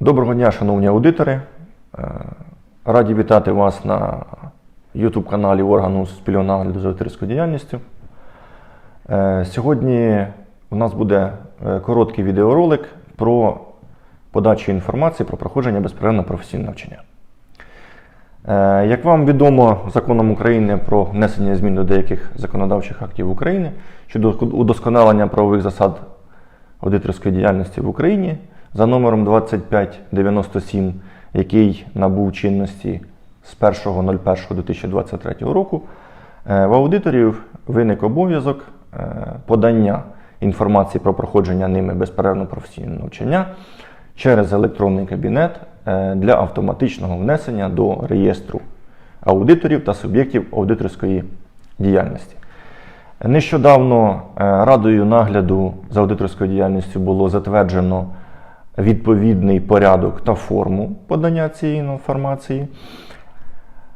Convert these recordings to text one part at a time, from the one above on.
Доброго дня, шановні аудитори. Е, Раді вітати вас на YouTube каналі органу спільного нагляду за аудиторською діяльністю. Е, Сьогодні у нас буде е, короткий відеоролик про подачу інформації про проходження безперервного професійного навчання. Як вам відомо законом України про внесення змін до деяких законодавчих актів України щодо удосконалення правових засад аудиторської діяльності в Україні за номером 2597, який набув чинності з 1.01.2023 року, е, в аудиторів виник обов'язок е, подання інформації про проходження ними безперервного професійного навчання через електронний кабінет е, для автоматичного внесення до реєстру аудиторів та суб'єктів аудиторської діяльності. Нещодавно Радою нагляду за аудиторською діяльністю було затверджено відповідний порядок та форму подання цієї інформації.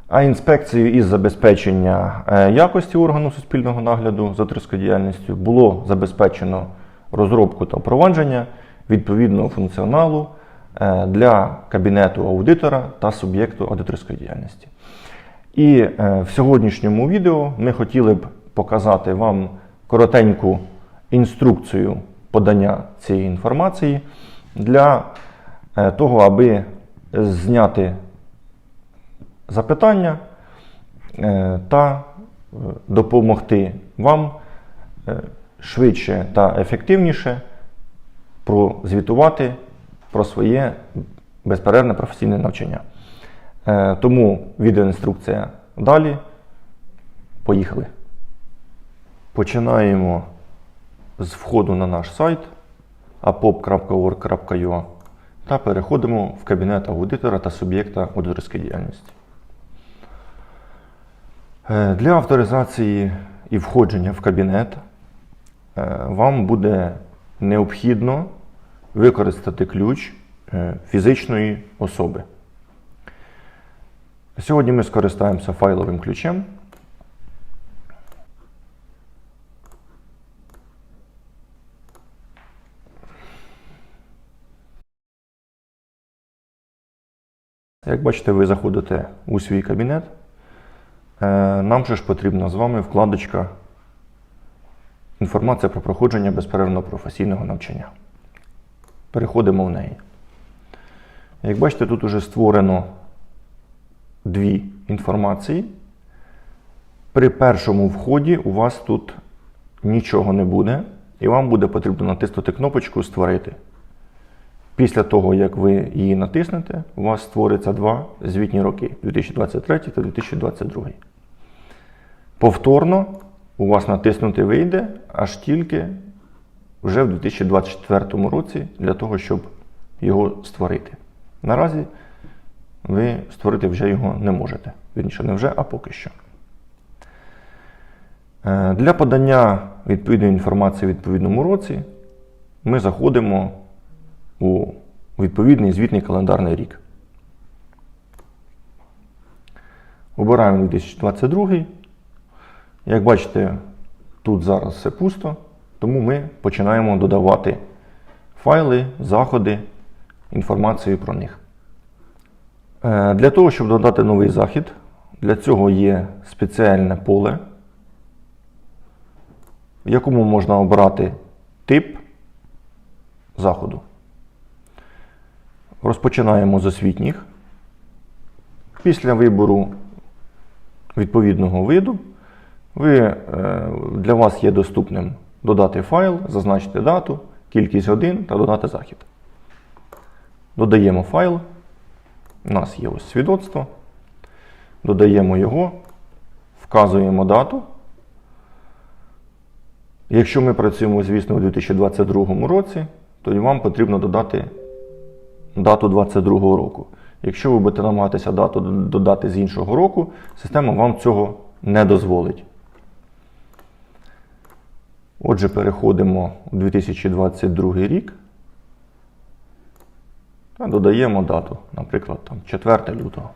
А інспекцією із забезпечення е, якості органу суспільного нагляду за діяльністю було забезпечено розробку та впровадження відповідного функціоналу е, для кабінету аудитора та суб'єкту аудиторської діяльності. І е, в сьогоднішньому відео ми хотіли б показати вам коротеньку інструкцію подання цієї інформації для е, того, аби зняти запитання е, та е, допомогти вам швидше та ефективніше прозвітувати про своє безперервне професійне навчання. Тому відеоінструкція далі. Поїхали. Починаємо з входу на наш сайт apop.org.ua та переходимо в кабінет аудитора та суб'єкта аудиторської діяльності. Е, Для авторизації і входження в кабінет е, вам буде необхідно використати ключ е, фізичної особи. Сьогодні ми скористаємося файловим ключем. Як бачите, ви заходите у свій кабінет. Е, Нам же ж потрібна з вами вкладочка Інформація про проходження безперервного професійного навчання. Переходимо в неї. Як бачите, тут уже створено дві інформації. При першому вході у вас тут нічого не буде, і вам буде потрібно натиснути кнопочку Створити. Після того, як ви її натиснете, у вас створиться два звітні роки 2023 та 2022. Повторно у вас натиснути вийде аж тільки вже в 2024 році для того, щоб його створити. Наразі ви створити вже його не можете. Вірніше, не вже, а поки що. Е, Для подання відповідної інформації в відповідному році ми заходимо у відповідний звітний календарний рік. Обираємо 2022. Як бачите, тут зараз все пусто, тому ми починаємо додавати файли, заходи, інформацію про них. Е, Для того, щоб додати новий захід, для цього є спеціальне поле, в якому можна обрати тип заходу. Розпочинаємо з освітніх. Після вибору відповідного виду ви, е, для вас є доступним додати файл, зазначити дату, кількість годин та додати захід. Додаємо файл. У нас є ось свідоцтво. Додаємо його, вказуємо дату. Якщо ми працюємо, звісно, у 2022 році, то вам потрібно додати дату 2022 року. Якщо ви будете намагатися дату додати з іншого року, система вам цього не дозволить. Отже, переходимо у 2022 рік та додаємо дату, наприклад, там, 4 лютого.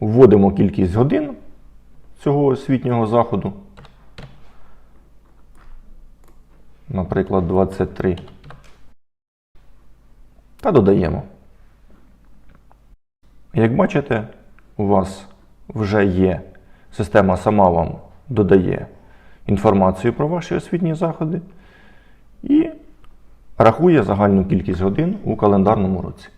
Вводимо кількість годин цього освітнього заходу. Наприклад, 23. Та додаємо. Як бачите, у вас вже є система сама вам додає інформацію про ваші освітні заходи і рахує загальну кількість годин у календарному році.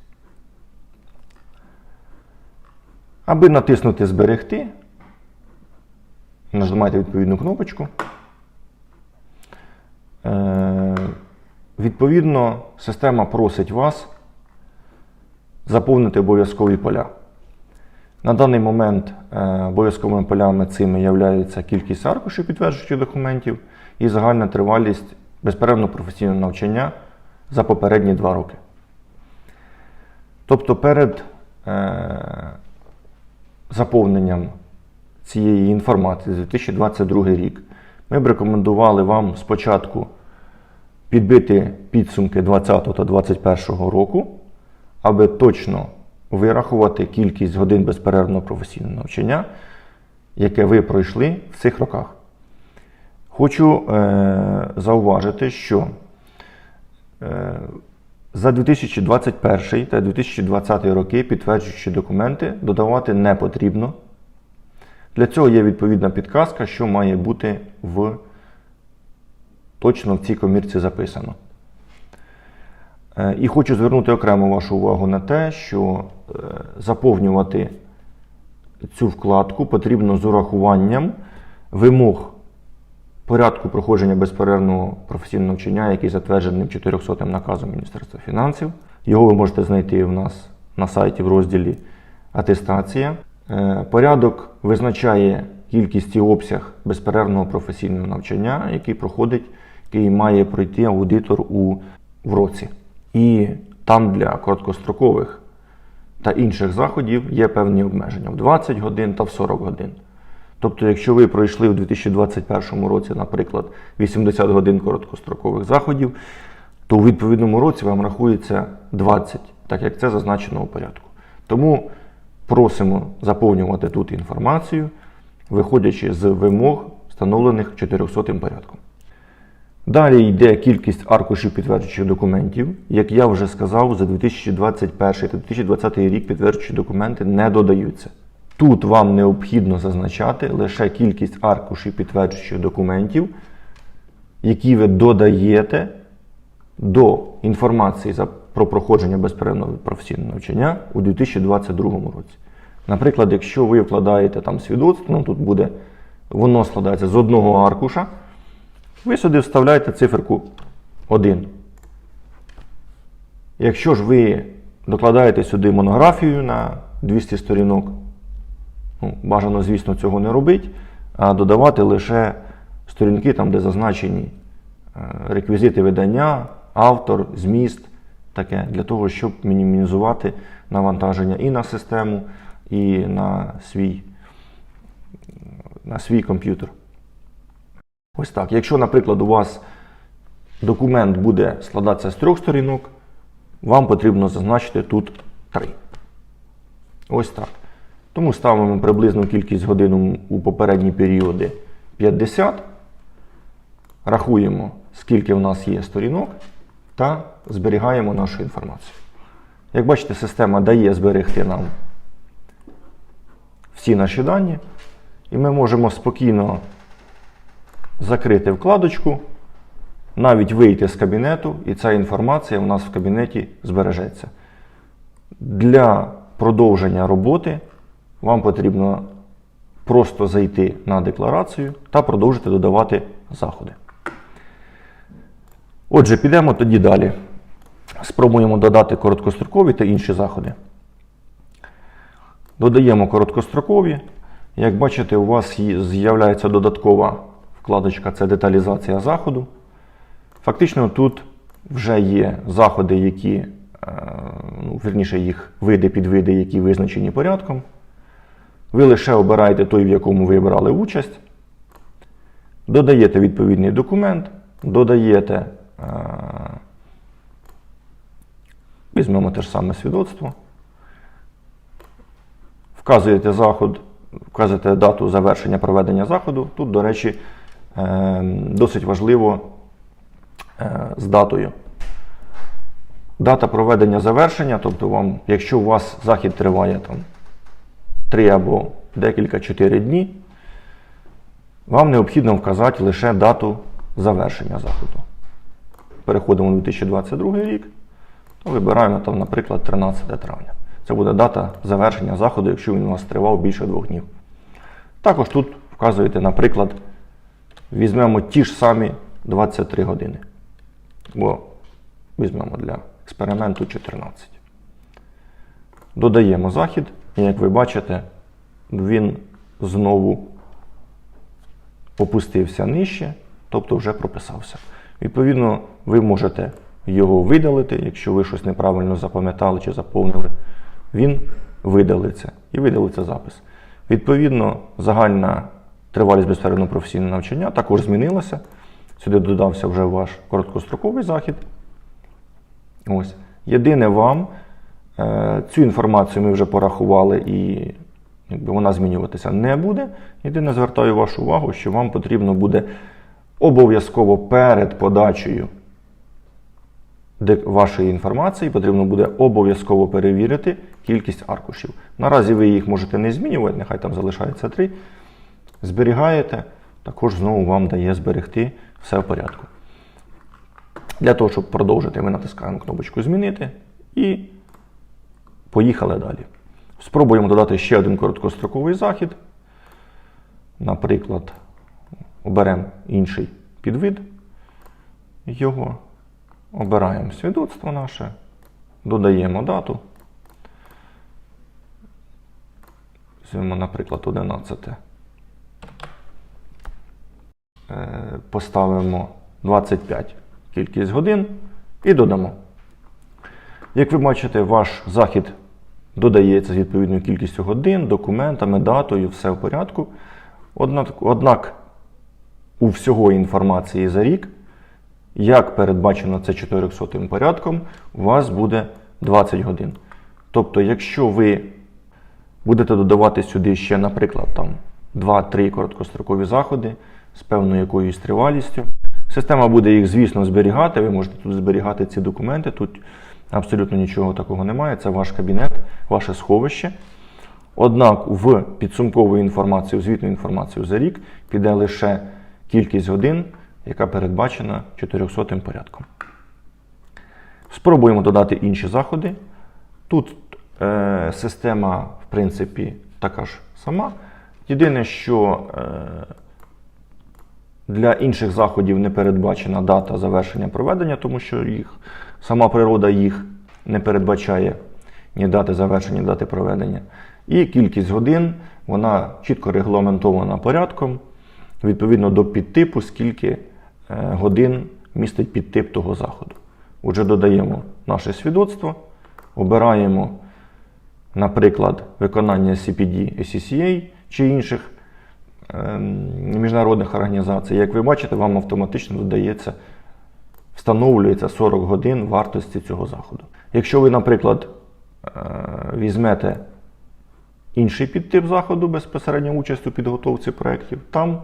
Аби натиснути Зберегти, нажимайте відповідну кнопочку. Відповідно, система просить вас заповнити обов'язкові поля. На даний момент е, обов'язковими полями цими являються кількість аркушів підтверджуючих документів і загальна тривалість безперервного професійного навчання за попередні два роки. Тобто перед е, заповненням цієї інформації за 2022 рік ми б рекомендували вам спочатку підбити підсумки 2020 та 2021 року, аби точно вирахувати кількість годин безперервного професійного навчання, яке ви пройшли в цих роках. Хочу е, зауважити, що е, за 2021 та 2020 роки підтверджуючі документи додавати не потрібно. Для цього є відповідна підказка, що має бути в точно в цій комірці записано. Е, І хочу звернути окремо вашу увагу на те, що е, заповнювати цю вкладку потрібно з урахуванням вимог порядку проходження безперервного професійного навчання, який затверджений 400 наказом Міністерства фінансів. Його ви можете знайти у нас на сайті в розділі Атестація. Е, Порядок визначає кількість і обсяг безперервного професійного навчання, який проходить, який має пройти аудитор у в році. І там для короткострокових та інших заходів є певні обмеження в 20 годин та в 40 годин. Тобто, якщо ви пройшли у 2021 році, наприклад, 80 годин короткострокових заходів, то у відповідному році вам рахується 20, так як це зазначено у порядку. Тому просимо заповнювати тут інформацію, виходячи з вимог, встановлених 400 порядком. Далі йде кількість аркушів підтверджуючих документів. Як я вже сказав, за 2021 та 2020 рік підтверджуючі документи не додаються. Тут вам необхідно зазначати лише кількість аркушів підтверджуючих документів, які ви додаєте до інформації про проходження безперервного професійного навчання у 2022 році. Наприклад, якщо ви вкладаєте там свідоцтво, ну тут буде, воно складається з одного аркуша, ви сюди вставляєте циферку 1. Якщо ж ви докладаєте сюди монографію на 200 сторінок, ну, бажано, звісно, цього не робити, а додавати лише сторінки, там, де зазначені е, реквізити видання, автор, зміст, таке, для того, щоб мінімізувати навантаження і на систему, і на свій, на свій комп'ютер. Ось так. Якщо, наприклад, у вас документ буде складатися з трьох сторінок, вам потрібно зазначити тут три. Ось так. Тому ставимо приблизну кількість годин у попередні періоди 50. Рахуємо, скільки в нас є сторінок, та зберігаємо нашу інформацію. Як бачите, система дає зберегти нам всі наші дані, і ми можемо спокійно закрити вкладочку, навіть вийти з кабінету, і ця інформація у нас в кабінеті збережеться. Для продовження роботи вам потрібно просто зайти на декларацію та продовжити додавати заходи. Отже, підемо тоді далі. Спробуємо додати короткострокові та інші заходи. Додаємо короткострокові. Як бачите, у вас з'являється додаткова вкладочка це деталізація заходу. Фактично тут вже є заходи, які, е, ну, вірніше, їх види, підвиди, які визначені порядком. Ви лише обираєте той, в якому ви брали участь, додаєте відповідний документ, додаєте, е, візьмемо те ж саме свідоцтво, вказуєте заход, вказуєте дату завершення проведення заходу. Тут, до речі, досить важливо е, з датою. Дата проведення завершення, тобто вам, якщо у вас захід триває там 3 або декілька 4 дні, вам необхідно вказати лише дату завершення заходу. Переходимо у 2022 рік, то вибираємо там, наприклад, 13 травня. Це буде дата завершення заходу, якщо він у вас тривав більше двох днів. Також тут вказуєте, наприклад, візьмемо ті ж самі 23 години. Бо візьмемо для експерименту 14. Додаємо захід, і як ви бачите, він знову опустився нижче, тобто вже прописався. Відповідно, ви можете його видалити, якщо ви щось неправильно запам'ятали чи заповнили, він видалиться і видалиться запис. Відповідно, загальна тривалість безперервного професійного навчання також змінилася. Сюди додався вже ваш короткостроковий захід. Ось. Єдине вам, е, цю інформацію ми вже порахували і якби, вона змінюватися не буде. Єдине, звертаю вашу увагу, що вам потрібно буде обов'язково перед подачею вашої інформації потрібно буде обов'язково перевірити кількість аркушів. Наразі ви їх можете не змінювати, нехай там залишається 3. Зберігаєте, також знову вам дає зберегти все в порядку. Для того, щоб продовжити, ми натискаємо кнопочку Змінити і поїхали далі. Спробуємо додати ще один короткостроковий захід. Наприклад, оберемо інший підвид його. Обираємо свідоцтво наше, додаємо дату. Візьмемо, наприклад, 11. Е, Поставимо 25 кількість годин і додамо. Як ви бачите, ваш захід додається з відповідною кількістю годин, документами, датою, все в порядку. Однак, у всього інформації за рік, як передбачено це 400 порядком, у вас буде 20 годин. Тобто, якщо ви будете додавати сюди ще, наприклад, там 2-3 короткострокові заходи з певною якоюсь тривалістю, система буде їх, звісно, зберігати. Ви можете тут зберігати ці документи. Тут абсолютно нічого такого немає. Це ваш кабінет, ваше сховище. Однак в підсумкову інформацію, звітну інформацію за рік піде лише кількість годин, яка передбачена 400 порядком. Спробуємо додати інші заходи. Тут е, система, в принципі, така ж сама. Єдине, що е, для інших заходів не передбачена дата завершення проведення, тому що їх, сама природа їх не передбачає ні дати завершення, ні дати проведення. І кількість годин вона чітко регламентована порядком, відповідно до підтипу, скільки е, годин містить підтип того заходу. Отже, додаємо наше свідоцтво, обираємо, наприклад, виконання CPD, SCCA чи інших міжнародних організацій. Як ви бачите, вам автоматично додається, встановлюється 40 годин вартості цього заходу. Якщо ви, наприклад, е, візьмете інший підтип заходу безпосередньо участь у підготовці проєктів, там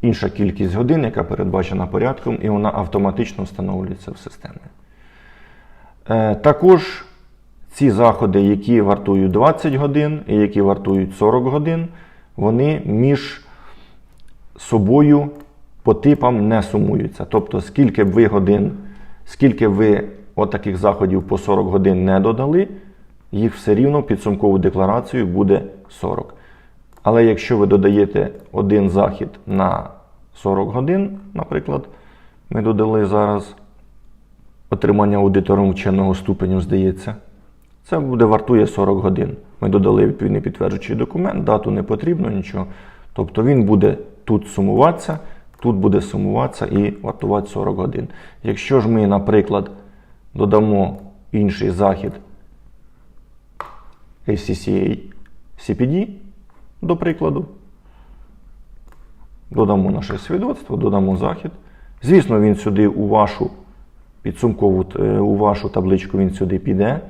інша кількість годин, яка передбачена порядком, і вона автоматично встановлюється в системі. Е, Також ці заходи, які вартують 20 годин і які вартують 40 годин, вони між собою по типам не сумуються. Тобто, скільки б ви годин, скільки ви отаких заходів по 40 годин не додали, їх все рівно підсумкову декларацію буде 40. Але якщо ви додаєте один захід на 40 годин, наприклад, ми додали зараз отримання аудитором вченого ступеню, здається, це буде вартує 40 годин. Ми додали відповідний підтверджуючий документ, дату не потрібно нічого. Тобто він буде тут сумуватися, тут буде сумуватися і вартувати 40 годин. Якщо ж ми, наприклад, додамо інший захід ACCA CPD, до прикладу, додамо наше свідоцтво, додамо захід. Звісно, він сюди у вашу підсумкову, е, у вашу табличку він сюди піде.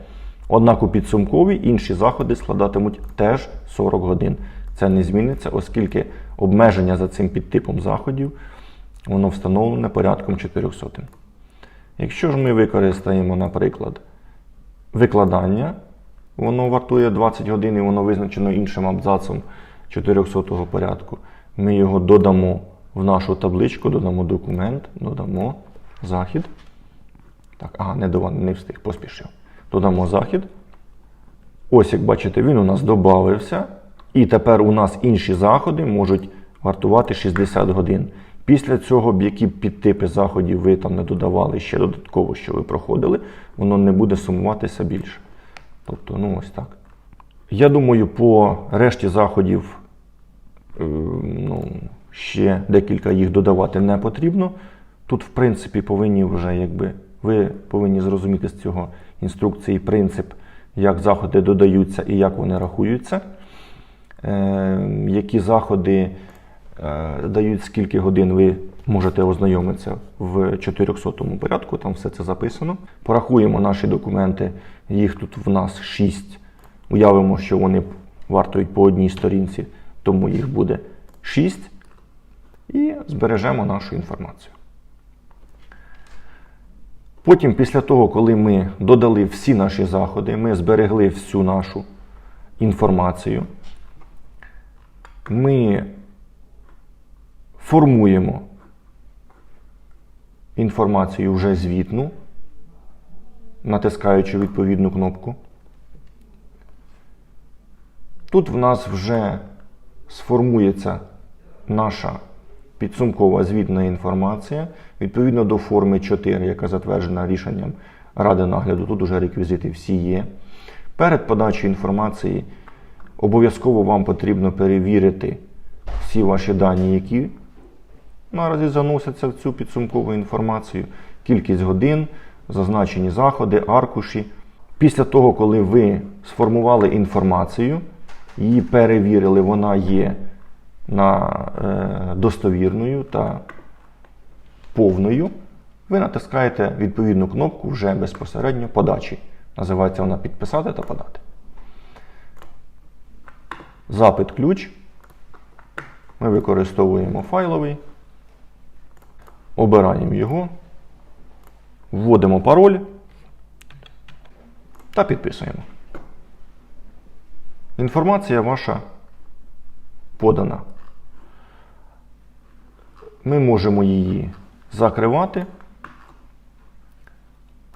Однак у підсумковій інші заходи складатимуть теж 40 годин. Це не зміниться, оскільки обмеження за цим підтипом заходів воно встановлене порядком 400. Якщо ж ми використаємо, наприклад, викладання, воно вартує 20 годин і воно визначено іншим абзацом 400 порядку. Ми його додамо в нашу табличку, додамо документ, додамо захід. Так, ага, не, не встиг, поспішив. Додамо захід. Ось, як бачите, він у нас додався. І тепер у нас інші заходи можуть вартувати 60 годин. Після цього, які підтипи заходів ви там не додавали ще додатково, що ви проходили, воно не буде сумуватися більше. Тобто, ну ось так. Я думаю, по решті заходів е, ну, ще декілька їх додавати не потрібно. Тут, в принципі, повинні вже, якби, ви повинні зрозуміти з цього інструкції принцип, як заходи додаються і як вони рахуються. Е, які заходи е, дають скільки годин, ви можете ознайомитися в 400 порядку, там все це записано. Порахуємо наші документи, їх тут в нас 6. Уявимо, що вони вартують по одній сторінці, тому їх буде 6. І збережемо нашу інформацію. Потім, після того, коли ми додали всі наші заходи, ми зберегли всю нашу інформацію, ми формуємо інформацію вже звітну, натискаючи відповідну кнопку. Тут в нас вже сформується наша підсумкова звітна інформація відповідно до форми 4, яка затверджена рішенням Ради нагляду. Тут уже реквізити всі є. Перед подачею інформації обов'язково вам потрібно перевірити всі ваші дані, які наразі заносяться в цю підсумкову інформацію, кількість годин, зазначені заходи, аркуші. Після того, коли ви сформували інформацію, її перевірили, вона є на е, достовірною та повною, ви натискаєте відповідну кнопку вже безпосередньо подачі. Називається вона підписати та подати. Запит ключ. Ми використовуємо файловий. Обираємо його, вводимо пароль та підписуємо. Інформація ваша подана. Ми можемо її закривати,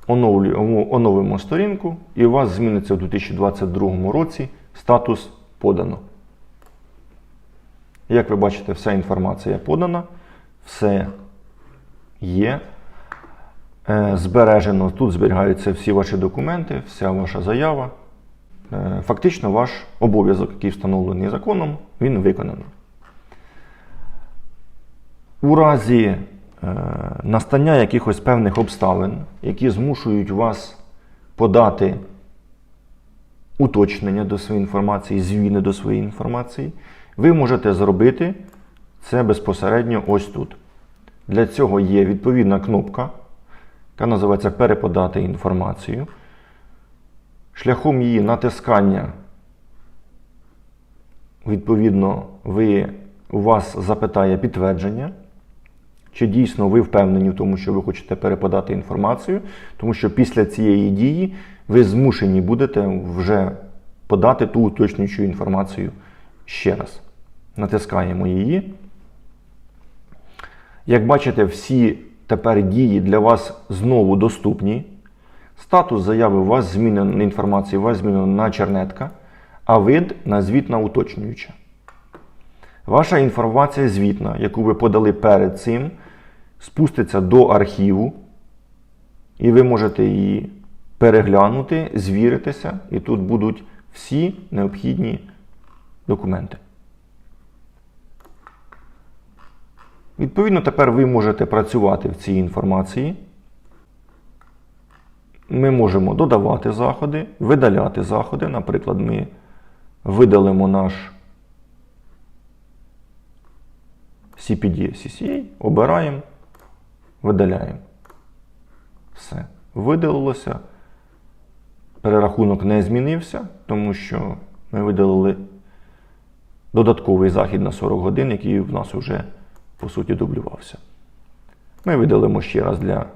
оновимо сторінку, і у вас зміниться в 2022 році статус подано. Як ви бачите, вся інформація подана, все є. Е, Збережено, тут зберігаються всі ваші документи, вся ваша заява. Е, Фактично, ваш обов'язок, який встановлений законом, він виконано. У разі е, настання якихось певних обставин, які змушують вас подати уточнення до своєї інформації, зміни до своєї інформації, ви можете зробити це безпосередньо ось тут. Для цього є відповідна кнопка, яка називається Переподати інформацію. Шляхом її натискання, відповідно, ви, у вас запитає підтвердження, чи дійсно ви впевнені в тому, що ви хочете переподати інформацію, тому що після цієї дії ви змушені будете вже подати ту уточнюючу інформацію ще раз. Натискаємо її. Як бачите, всі тепер дії для вас знову доступні. Статус заяви у вас змінено інформації, у вас змінено на чернетка, а вид на звітна уточнююча. Ваша інформація звітна, яку ви подали перед цим, спуститься до архіву, і ви можете її переглянути, звіритися, і тут будуть всі необхідні документи. Відповідно, тепер ви можете працювати в цій інформації. Ми можемо додавати заходи, видаляти заходи. Наприклад, ми видалимо наш CPD CCA, обираємо, видаляємо. Все. Видалилося. Перерахунок не змінився, тому що ми видалили додатковий захід на 40 годин, який в нас вже, по суті, дублювався. Ми видалимо ще раз для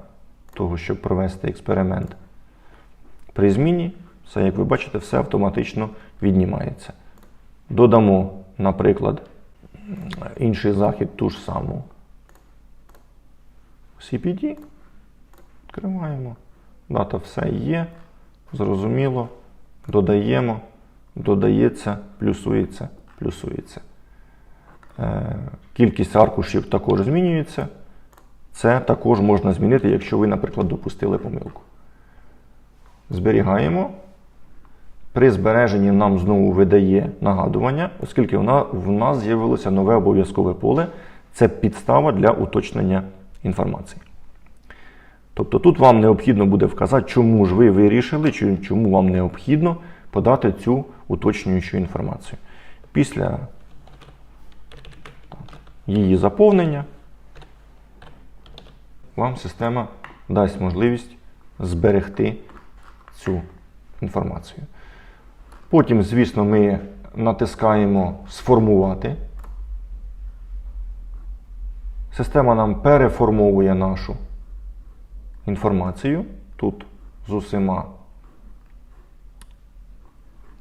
того, щоб провести експеримент. При зміні, все, як ви бачите, все автоматично віднімається. Додамо, наприклад, інший захід ту ж саму CPD. Відкриваємо. Дата все є. Зрозуміло. Додаємо, додається, плюсується, плюсується. Е, Кількість аркушів також змінюється. Це також можна змінити, якщо ви, наприклад, допустили помилку. Зберігаємо. При збереженні нам знову видає нагадування, оскільки в нас з'явилося нове обов'язкове поле. Це підстава для уточнення інформації. Тобто тут вам необхідно буде вказати, чому ж ви вирішили, чому вам необхідно подати цю уточнюючу інформацію. Після її заповнення вам система дасть можливість зберегти цю інформацію. Потім, звісно, ми натискаємо Сформувати. Система нам переформовує нашу інформацію тут з усіма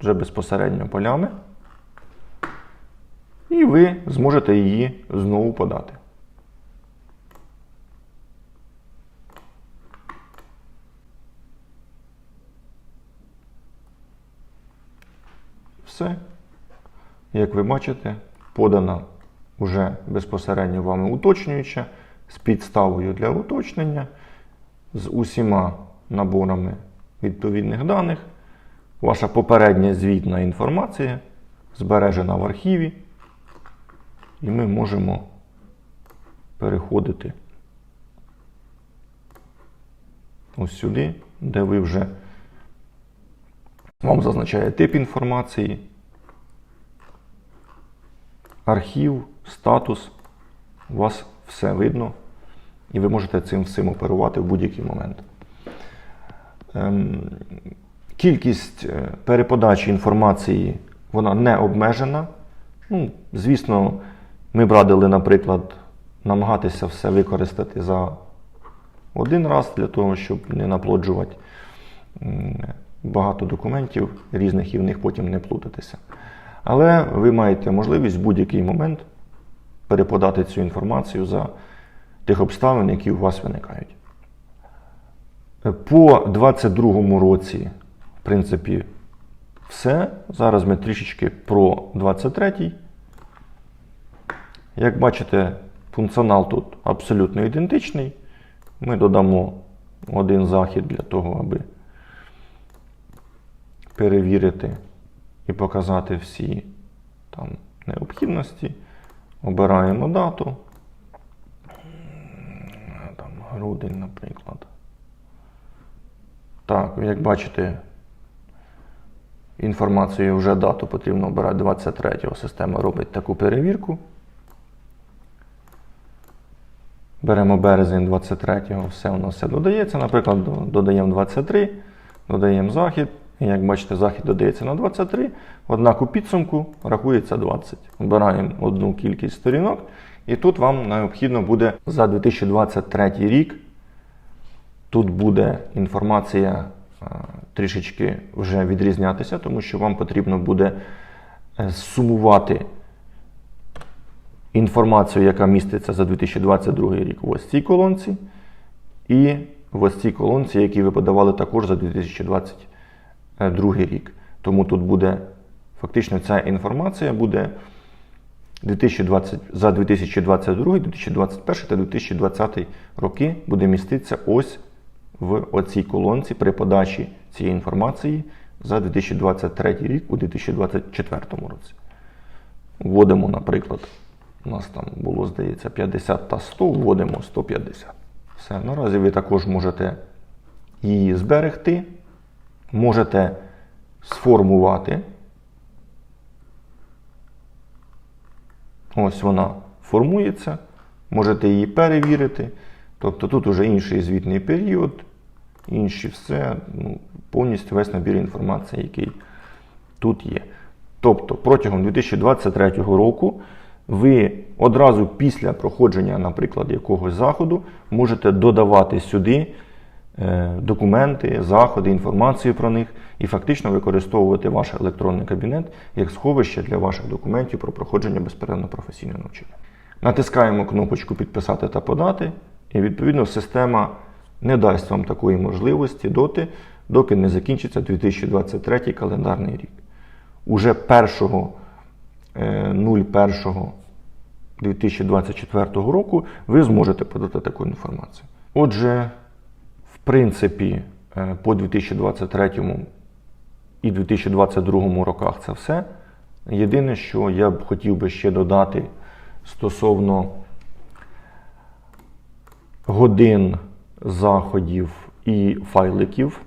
вже безпосередньо полями. І ви зможете її знову подати. Все. Як ви бачите, подана вже безпосередньо вами уточнююча з підставою для уточнення, з усіма наборами відповідних даних. Ваша попередня звітна інформація збережена в архіві, і ми можемо переходити ось сюди, де ви вже вам зазначає тип інформації, архів, статус. У вас все видно, і ви можете цим всім оперувати в будь-який момент. Ем, Кількість е, переподачі інформації вона не обмежена. Ну, Звісно, ми б радили, наприклад, намагатися все використати за один раз для того, щоб не наплоджувати багато документів різних і в них потім не плутатися. Але ви маєте можливість в будь-який момент переподати цю інформацію за тих обставин, які у вас виникають. По 2022 році, в принципі, все. Зараз ми трішечки про 23. Як бачите, функціонал тут абсолютно ідентичний. Ми додамо один захід для того, аби перевірити і показати всі там необхідності. Обираємо дату. Там грудень, наприклад. Так, як бачите, інформацію вже дату потрібно обирати 23-го. Система робить таку перевірку. Беремо березень 23-го, все у нас все додається. Наприклад, додаємо 23, додаємо захід. І як бачите, захід додається на 23, однак у підсумку рахується 20. Обираємо одну кількість сторінок, і тут вам необхідно буде за 2023 рік. Тут буде інформація е, трішечки вже відрізнятися, тому що вам потрібно буде е, сумувати інформацію, яка міститься за 2022 рік в ось цій колонці, і в ось цій колонці, які ви подавали також за 2022 рік. Тому тут буде фактично ця інформація буде 2020, за 2022, 2021 та 2020 роки буде міститися ось в оцій колонці при подачі цієї інформації за 2023 рік у 2024 році. Вводимо, наприклад, у нас там було, здається, 50 та 100, вводимо 150. Все, наразі ви також можете її зберегти, можете сформувати. Ось вона формується, можете її перевірити. Тобто тут вже інший звітний період, інші все, ну, повністю весь набір інформації, який тут є. Тобто протягом 2023 року ви одразу після проходження, наприклад, якогось заходу можете додавати сюди документи, заходи, інформацію про них і фактично використовувати ваш електронний кабінет як сховище для ваших документів про проходження безперервно професійного навчання. Натискаємо кнопочку Підписати та подати, і відповідно система не дасть вам такої можливості доти, доки не закінчиться 2023 календарний рік. Уже 1 е, 01 2024 року ви зможете подати таку інформацію. Отже, принципі, е, по 2023 і 2022 роках це все. Єдине, що я б хотів би ще додати стосовно годин заходів і файликів.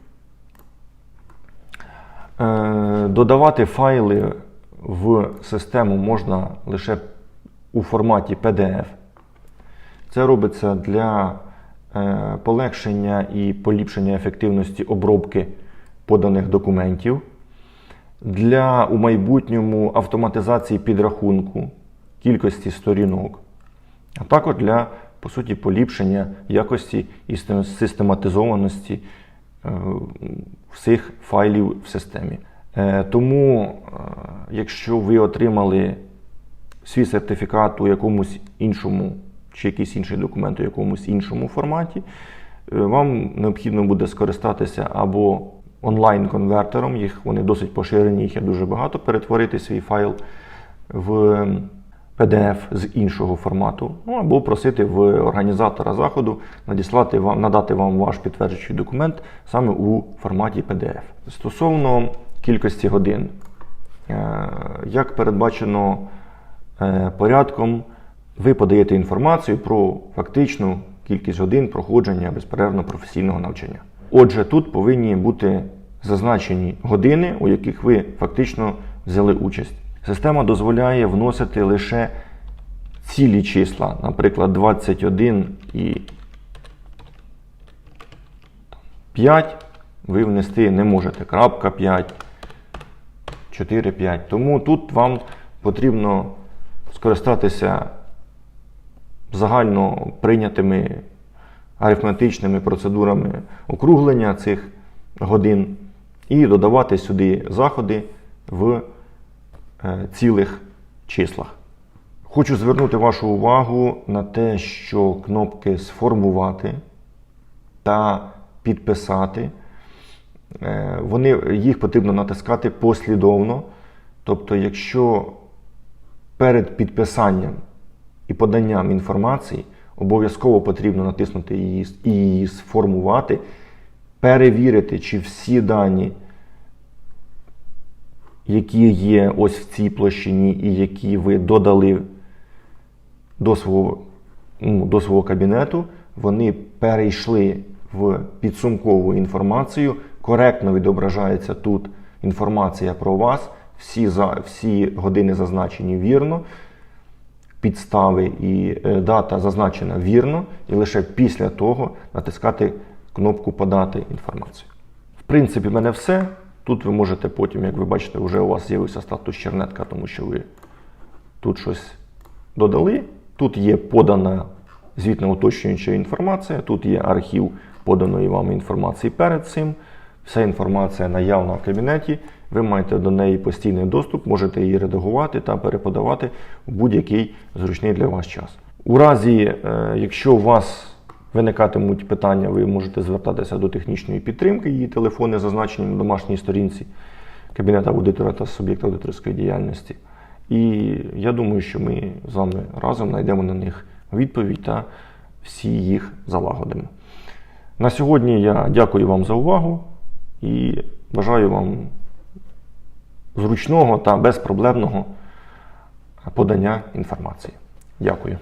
Е, Додавати файли в систему можна лише у форматі PDF. Це робиться для полегшення і поліпшення ефективності обробки поданих документів, для у майбутньому автоматизації підрахунку кількості сторінок, а також для, по суті, поліпшення якості і систематизованості е, всіх файлів в системі. Е, Тому, е, якщо ви отримали свій сертифікат у якомусь іншому чи якийсь інший документ у якомусь іншому форматі, е, вам необхідно буде скористатися або онлайн-конвертером, їх вони досить поширені, їх є дуже багато, перетворити свій файл в PDF з іншого формату, ну або просити в організатора заходу надіслати вам, надати вам ваш підтверджуючий документ саме у форматі PDF. Стосовно кількості годин, е, як передбачено е, порядком, ви подаєте інформацію про фактичну кількість годин проходження безперервно професійного навчання. Отже, тут повинні бути зазначені години, у яких ви фактично взяли участь. Система дозволяє вносити лише цілі числа, наприклад, 21 і 5 ви внести не можете. Крапка 5, 4, 5. Тому тут вам потрібно скористатися загально прийнятими арифметичними процедурами округлення цих годин і додавати сюди заходи в е, цілих числах. Хочу звернути вашу увагу на те, що кнопки сформувати та підписати. е, Вони, їх потрібно натискати послідовно. Тобто, якщо перед підписанням і поданням інформації обов'язково потрібно натиснути її і її сформувати, перевірити, чи всі дані, які є ось в цій площині, і які ви додали до свого, ну, до свого кабінету, вони перейшли в підсумкову інформацію. Коректно відображається тут інформація про вас. Всі, за, всі години зазначені вірно, підстави і е, дата зазначена вірно, і лише після того натискати кнопку Подати інформацію. В принципі, в мене все. Тут ви можете потім, як ви бачите, вже у вас з'явився статус чернетка, тому що ви тут щось додали. Тут є подана звітно уточнююча інформація, тут є архів поданої вам інформації перед цим. Вся інформація наявна в кабінеті. Ви маєте до неї постійний доступ, можете її редагувати та переподавати в будь-який зручний для вас час. У разі, е, якщо у вас виникатимуть питання, ви можете звертатися до технічної підтримки, її телефони зазначені на домашній сторінці кабінету аудитора та суб'єкта аудиторської діяльності. І я думаю, що ми з вами разом знайдемо на них відповідь та всі їх залагодимо. На сьогодні я дякую вам за увагу і бажаю вам зручного та безпроблемного подання інформації. Дякую.